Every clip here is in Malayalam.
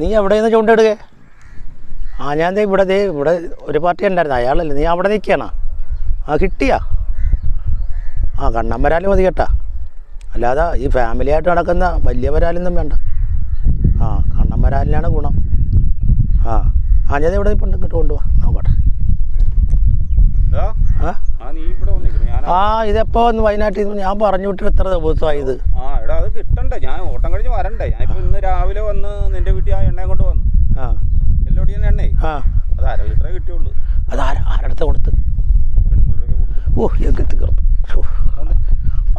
നീ എവിടെ നിന്ന് ചൂണ്ടിടുക ആ ഞാൻ ദേ ഇവിടെ ദേ ഇവിടെ ഒരു പാർട്ടി ഉണ്ടായിരുന്നു. അയാളല്ലേ. നീ അവിടെ നിൽക്കുകയാണ്. ആ കിട്ടിയാ? ആ കണ്ണൻ വരാൽ മതി കേട്ടാ. അല്ലാതെ ഈ ഫാമിലി ആയിട്ട് നടക്കുന്ന വലിയ വരാലൊന്നും വേണ്ട. ആ കണ്ണൻ വരാലിനാണ് ഗുണം. ആ ആ ഞാൻ ഇവിടെ ഇപ്പം ഇങ്ങോട്ട് കൊണ്ടുപോവാ നോക്കട്ടെ. ആ? ആ ഇതെപ്പോ വന്ന് വയനാട്ടിൽ നിന്ന്? ഞാൻ പറഞ്ഞു വിട്ടിട്ട് എത്ര ദിവസമായി ഇത്? ആ എടാ അത് കിട്ടണ്ടേ. ഞാൻ ഓട്ടം കഴിഞ്ഞ് വരണ്ടേ. ഞാനിപ്പോ ഇന്ന് രാവിലെ വന്ന് നിന്റെ വീട്ടിൽ ആ എണ്ണ കൊണ്ട് വന്നു. ആ. എല്ലോടിയൻ എണ്ണേ. ആ. അത് അര ലിറ്ററേ കിട്ടിയുള്ളൂ. അത് ആര ആരടുത്ത് കൊടുത്ത്? ഓ എനിക്ക് കയറും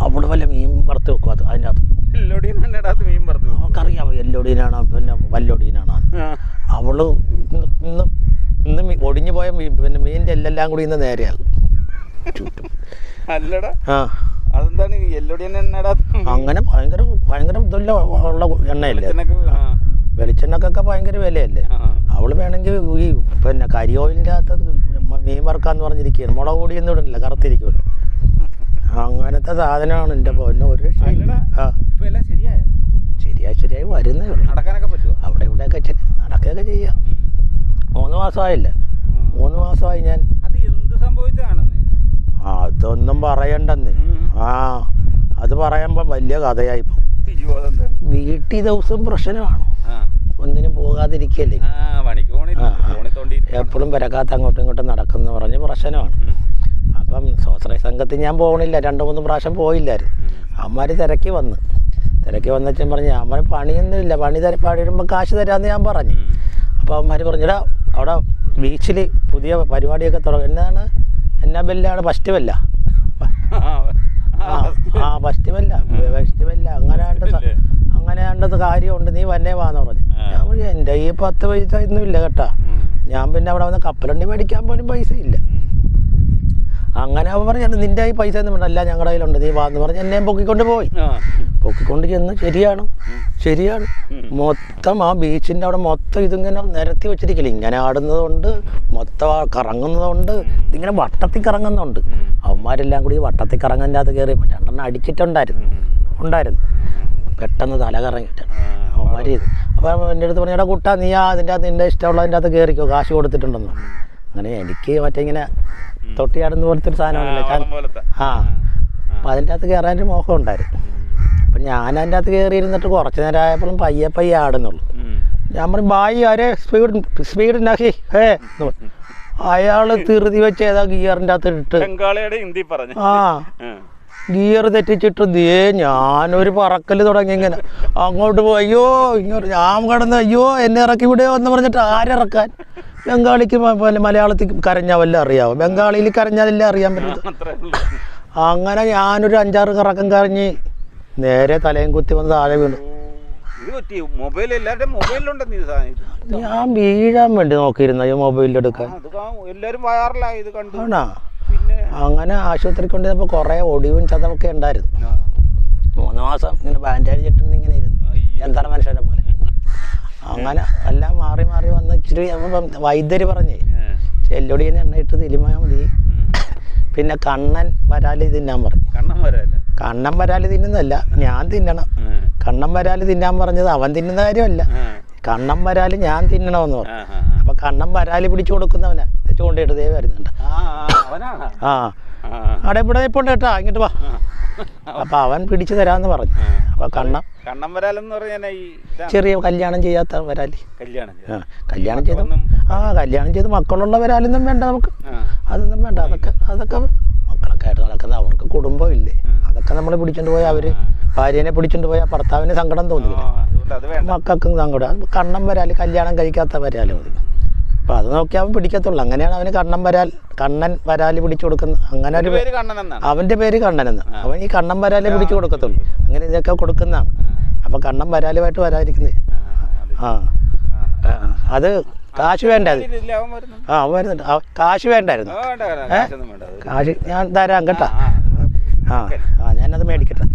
അവിടെ വല്ല മീൻ വറുത്ത് വെക്കും അത് അതിന്റെ അകത്ത് അത് മീൻ പറഞ്ഞു നമുക്കറിയാം എല്ലൊടീനാണോ പിന്നെ വല്ലൊടീനാണ്? അവൾ ഇന്ന് ഇന്ന് ഒടിഞ്ഞു പോയ മീൻ പിന്നെ മീനിന്റെ എല്ലെല്ലാം കൂടി ഇന്ന് ചുറ്റും അല്ലടാ. ആ. അതെന്താണ്? അങ്ങനെ ഭയങ്കര ഭയങ്കര ഇതല്ല ഉള്ള എണ്ണയല്ലേ? വെളിച്ചെണ്ണക്കൊക്കെ ഭയങ്കര വിലയല്ലേ? അവൾ വേണമെങ്കിൽ ഈ പിന്നെ കരി ഓയിലിന്റെ അകത്ത് മീൻ വറുക്കാന്ന് പറഞ്ഞിരിക്കുകയാണ്. മുളക് പൊടിയൊന്നും ഇടണില്ല കറുത്തിരിക്കുമല്ലോ അങ്ങനത്തെ സാധനമാണ് എന്റെ പൊന്നെ ഒരു രക്ഷയില്ല ശരിയായ? ശരിയായി വരുന്നേ അവിടെ ഇവിടെയൊക്കെ നടക്കുകയൊക്കെ ചെയ്യാം. മൂന്ന് മാസമായില്ലേ? മൂന്ന് മാസമായി ഞാൻ അത് എന്ത് സംഭവിച്ചതാണെന്ന് ആ അതൊന്നും പറയണ്ടെന്ന്. ആ അത് പറയുമ്പോൾ വലിയ കഥയായി വീട്ടിൽ ദിവസം പ്രശ്നമാണ്. ഒന്നിനും പോകാതിരിക്കല്ലേ? എപ്പോഴും പെരക്കാത്ത അങ്ങോട്ടും ഇങ്ങോട്ടും നടക്കുന്ന പറഞ്ഞ് പ്രശ്നമാണ്. അപ്പം സ്വാശ്രയ സംഘത്തിൽ ഞാൻ പോകണില്ല രണ്ട് മൂന്ന് പ്രാവശ്യം പോയില്ലായിരുന്നു. അമ്മമാർ തിരക്കി വന്ന്. തിരക്കി വന്നച്ചും പറഞ്ഞ് ഞാൻ പറഞ്ഞു പണിയൊന്നുമില്ല. പണി തര പണി വരുമ്പോൾ കാശ് തരാമെന്ന് ഞാൻ പറഞ്ഞു. അപ്പോൾ അമ്മമാർ പറഞ്ഞിടാ അവിടെ ബീച്ചിൽ പുതിയ പരിപാടിയൊക്കെ തുടങ്ങി. എന്താണ് എന്നാ ബെല്ലാണ് ഫസ്റ്റ് ബെല്ല. ആ ഫസ്റ്റ് ബെല്ല. First Bella. അങ്ങനെ. അങ്ങനെ ആണ്ടത് കാര്യമുണ്ട്. നീ വന്നേ വാന്ന് പറഞ്ഞു. ഞാൻ പറഞ്ഞു എന്റെ ഈ പത്ത് പൈസ ഒന്നും ഇല്ല കേട്ടാ. ഞാൻ പിന്നെ അവിടെ വന്ന് കപ്പലണ്ടി മേടിക്കാൻ പോലും പൈസ ഇല്ല. അങ്ങനെ അവൻ പറഞ്ഞു നിന്റെ ഈ പൈസ ഒന്നും വേണ്ട അല്ല ഞങ്ങളുടെ കയ്യിലുണ്ട്. നീ വാന്ന് പറഞ്ഞു. എന്നെയും പൊക്കിക്കൊണ്ട് പോയി. പൊക്കിക്കൊണ്ട് ചെന്ന് ശരിയാണ്. ശരിയാണ്. മൊത്തം ആ ബീച്ചിന്റെ അവിടെ മൊത്തം ഇതിങ്ങനെ നിരത്തി വെച്ചിരിക്കില്ല ഇങ്ങനെ ആടുന്നതുകൊണ്ട് മൊത്തം കറങ്ങുന്നതുകൊണ്ട് ഇതിങ്ങനെ വട്ടത്തിൽ കറങ്ങുന്നുണ്ട്. അവന്മാരെല്ലാം കൂടി വട്ടത്തിൽ കറങ്ങാന്റെ അകത്ത് കയറി രണ്ടെണ്ണം അടിച്ചിട്ടുണ്ടായിരുന്നു. ഉണ്ടായിരുന്നു. പെട്ടെന്ന് തല കറങ്ങിയിട്ട്. അവന്മാർ ചെയ്തു അപ്പോൾ എന്റെ അടുത്ത് പറഞ്ഞു എടാ കുട്ടാ നീ ആ അതിന്റെ അകത്ത് നിന്റെ ഇഷ്ടമുള്ളതിന്റെ അകത്ത് കയറിക്കോ കാശ് കൊടുത്തിട്ടുണ്ടെന്ന്. അങ്ങനെ എനിക്ക് മറ്റേ ഇങ്ങനെ തൊട്ടിയാടുന്ന പോലത്തെ ഒരു സാധനമാണല്ലോ ആ അപ്പം അതിന്റെ അകത്ത് കയറാൻ ഒരു മോഹം ഉണ്ടായിരുന്നു. അപ്പം ഞാൻ അതിന്റെ അകത്ത് കയറി ഇരുന്നിട്ട് കുറച്ച് നേരം ആയപ്പോഴും പയ്യെ പയ്യെ ആടുന്നുള്ളൂ. ഞാൻ പറഞ്ഞു ബായി ആരെ? സ്പീഡ് സ്പീഡ് ഉണ്ടാക്കി. ഹേ. പറഞ്ഞു. അയാൾ തിറുതി വെച്ച് ഏതാ ഗിയറിന്റെ അകത്ത് ഇട്ട്. ആ. ഗിയർ തെറ്റിച്ചിട്ട് ദേ ഞാനൊരു പറക്കൽ തുടങ്ങി ഇങ്ങനെ. അങ്ങോട്ട് പോയി അയ്യോ ഇങ്ങോട്ട് ഞാൻ കിടന്ന് അയ്യോ എന്നെ ഇറക്കി വിടുകയോ എന്ന് പറഞ്ഞിട്ട് ആരിറക്കാൻ ബംഗാളിക്ക് മലയാളത്തിൽ കരഞ്ഞാൽ വല്ല അറിയാവോ? ബംഗാളിയിൽ കരഞ്ഞാലല്ലേ അറിയാൻ പറ്റും. അങ്ങനെ ഞാനൊരു അഞ്ചാറ് കറക്കം കറങ്ങി നേരെ തലയും കുത്തി വന്ന് താഴെ വീണു. ഇത് പറ്റി മൊബൈൽ എല്ലാവരുടെയും മൊബൈലിലുണ്ടെന്ന് ഇത് സാധനം ഞാൻ വീഴാൻ വേണ്ടി നോക്കിയിരുന്ന ഈ മൊബൈലിലെടുക്കാൻ എല്ലാവരും വയറിലായി ഇത് കണ്ടു. പിന്നെ അങ്ങനെ ആശുപത്രി കൊണ്ടുവന്നപ്പോൾ കുറേ ഒടിവും ചതമൊക്കെ ഉണ്ടായിരുന്നു. മൂന്ന് മാസം ഇങ്ങനെ ബാൻഡേജ് ഇട്ടുണ്ട് ഇങ്ങനെ ഇരുന്നു. എന്താണ് മനുഷ്യനെ പോലെ? അങ്ങനെ എല്ലാം മാറി മാറി വന്ന് ഇച്ചിരി വൈദ്യര് പറഞ്ഞേ ഏ, എണ്ണ എണ്ണയിട്ട് തിരുമാ മതി. പിന്നെ കണ്ണൻ വരാൽ തിന്നാൻ പറഞ്ഞു. കണ്ണൻ വരല്ല കണ്ണൻ വരാൽ തിന്നുന്നല്ല ഞാൻ തിന്നണം. കണ്ണം വരാൽ തിന്നാൻ പറഞ്ഞത് അവൻ തിന്നുന്ന കാര്യമല്ല. കണ്ണം വരാൽ ഞാൻ തിന്നണമെന്ന് പറഞ്ഞു. അപ്പൊ കണ്ണം വരാൽ പിടിച്ചു കൊടുക്കുന്നവനാ. ചൂണ്ടയിട്ട് ദേ വരുന്നുണ്ട്. ആ അവിടെ ഇവിടെ ഇപ്പോണ്ട് കേട്ടാ ഇങ്ങോട്ട് വാ. അപ്പൊ അവൻ പിടിച്ചു തരാന്ന് പറഞ്ഞു. അപ്പൊ കണ്ണം കണ്ണം വരാലെന്ന് പറഞ്ഞാൽ ചെറിയ കല്യാണം ചെയ്യാത്ത വരാൽ. കല്യാണം ചെയ്ത കല്യാണം ചെയ്ത് ആ കല്യാണം ചെയ്ത് മക്കളുള്ള വരാലൊന്നും വേണ്ട നമുക്ക്. അതൊന്നും വേണ്ട അതൊക്കെ അതൊക്കെ മക്കളൊക്കെ ആയിട്ട് നടക്കുന്ന അവർക്ക് കുടുംബം ഇല്ലേ നമ്മളെ പിടിച്ചോണ്ട് പോയാൽ അവർ ഭാര്യനെ പിടിച്ചോണ്ട് പോയാൽ ഭർത്താവിന് സങ്കടം തോന്നി തോന്നില്ല മക്കൾക്കും സങ്കടം. കണ്ണം വരാൽ കല്യാണം കഴിക്കാത്ത വരാൽ മതി. അപ്പൊ അത് നോക്കി അവൻ പിടിക്കത്തുള്ളൂ. അങ്ങനെയാണ് അവന് കണ്ണം വരാൽ കണ്ണൻ വരാൽ പിടിച്ചു കൊടുക്കുന്ന അങ്ങനെ ഒരു പേര് അവന്റെ പേര് കണ്ണനെന്ന്. അവൻ ഈ കണ്ണം വരാലേ പിടിച്ചു കൊടുക്കത്തുള്ളൂ. അങ്ങനെ ഇതൊക്കെ കൊടുക്കുന്നതാണ്. അപ്പൊ കണ്ണം വരാലുമായിട്ട് വരാതിരിക്കുന്നത് ആ, അത് കാശ് വേണ്ട ആ വരുന്നുണ്ട്. കാശ് വേണ്ടായിരുന്നു. കാശ് ഞാൻ തരാം കേട്ടാ. ആ ആ ഞാനത് മേടിക്കട്ടെ.